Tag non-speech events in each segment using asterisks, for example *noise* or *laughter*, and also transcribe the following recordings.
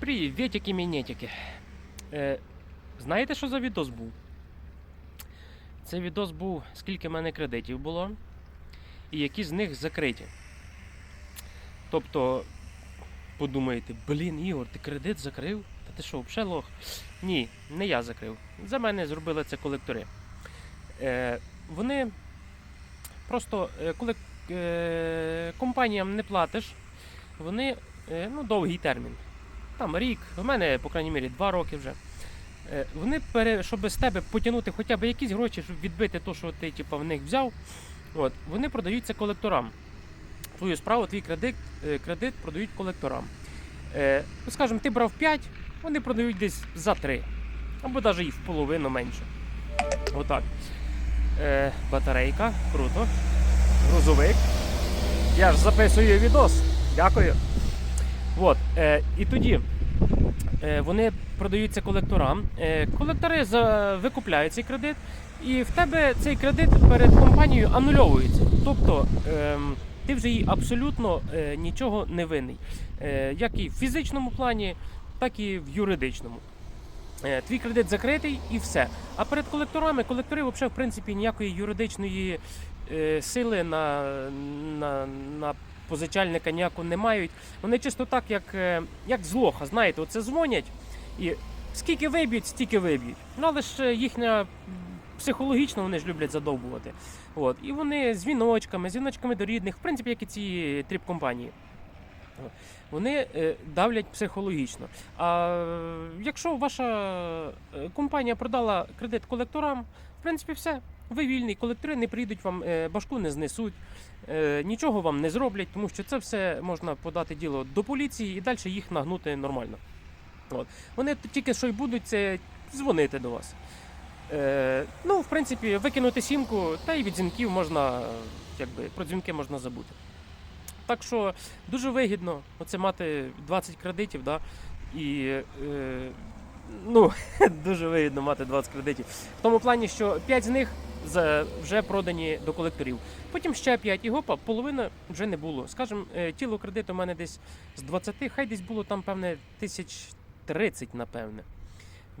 Привітики, мінетики. Е, знаєте, що за відос був? Це відос був, скільки в мене кредитів було, і які з них закриті. Тобто, подумаєте, блін, Ігор, ти кредит закрив? Та ти що, взагалі лох? Ні, не я закрив. За мене зробили це колектори. Е, вони просто, е, коли е, компаніям не платиш, вони е, ну, довгий термін. Там рік, в мене, по крайній мірі, два роки вже. Е, Вони, щоб з тебе потягнути хоча б якісь гроші, щоб відбити те, що ти типу, в них взяв, от, вони продаються колекторам. Твою справу, твій кредит, е, кредит продають колекторам. Е, ну, скажімо, ти брав 5, вони продають десь за 3. Або навіть і в половину менше. Отак. Батарейка, круто. Грузовик. Я ж записую відос. Дякую. От, е, і тоді е, вони продаються колекторам. Е, колектори за, викупляють цей кредит, і в тебе цей кредит перед компанією анульовується. Тобто ем, ти вже їй абсолютно е, нічого не винний. Е, як і в фізичному плані, так і в юридичному. Е, Твій кредит закритий і все. А перед колекторами колектори взагалі, в принципі, ніякої юридичної е, сили на, на, на позичальника ніяку не мають. Вони чисто так, як, е, як з лоха, знаєте, оце дзвонять і скільки виб'ють, стільки виб'ють. Ну але ж е, їхня психологічно вони ж люблять задовбувати. От. І вони з віночками, з віночками до рідних, в принципі, як і ці тріп-компанії. Вони е, давлять психологічно. А якщо ваша компанія продала кредит колекторам, в принципі, все. Ви вільний, колектори не прийдуть вам, е, башку не знесуть, е, нічого вам не зроблять, тому що це все можна подати діло до поліції і далі їх нагнути нормально. От. Вони тільки що й будуть це дзвонити до вас. Е, ну, в принципі, викинути сімку, та й від дзвінків можна, якби, про дзвінки можна забути. Так що дуже вигідно оце мати 20 кредитів, да, і е, ну, *laughs* дуже вигідно мати 20 кредитів. В тому плані, що 5 з них вже продані до колекторів. Потім ще 5 і гопа, половина вже не було. Скажем, е, тіло кредиту у мене десь з 20, хай десь було там, певне, тисяч 30, напевне.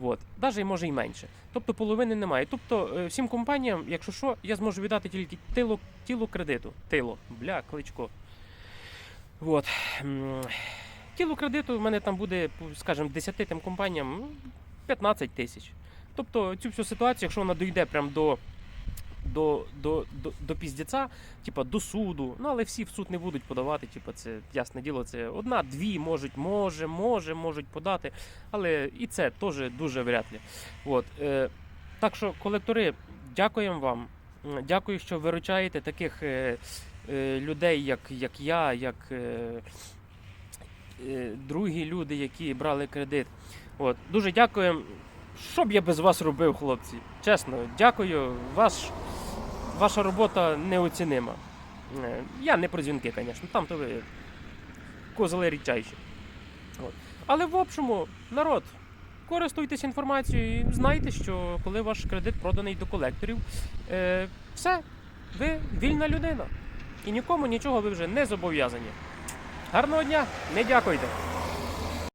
От. Даже може і менше. Тобто половини немає. Тобто е, всім компаніям, якщо що, я зможу віддати тільки тіло, тіло кредиту. Тило. Бля, кличко. От. Тіло кредиту в мене там буде, скажімо, 10 тим компаніям ну, 15 тисяч. Тобто цю всю ситуацію, якщо вона дійде прямо до, до, до, до, до піздеця, типа до суду, ну але всі в суд не будуть подавати, типа, це ясне діло, це одна, дві можуть, може, може, можуть подати, але і це теж дуже вряд ли. От, е, так що, колектори, дякуємо вам. Дякую, що виручаєте таких е, е, людей, як, як я, як е, е, другі люди, які брали кредит. От, дуже дякуємо. Що б я без вас робив, хлопці? Чесно, дякую. Ваш, ваша робота неоцінима. Е, Я не про дзвінки, звісно, там то ви козали рідчайші. Але в общому, народ, користуйтесь інформацією і знайте, що коли ваш кредит проданий до колекторів, е, все, ви вільна людина. І нікому нічого ви вже не зобов'язані. Гарного дня, не дякуйте.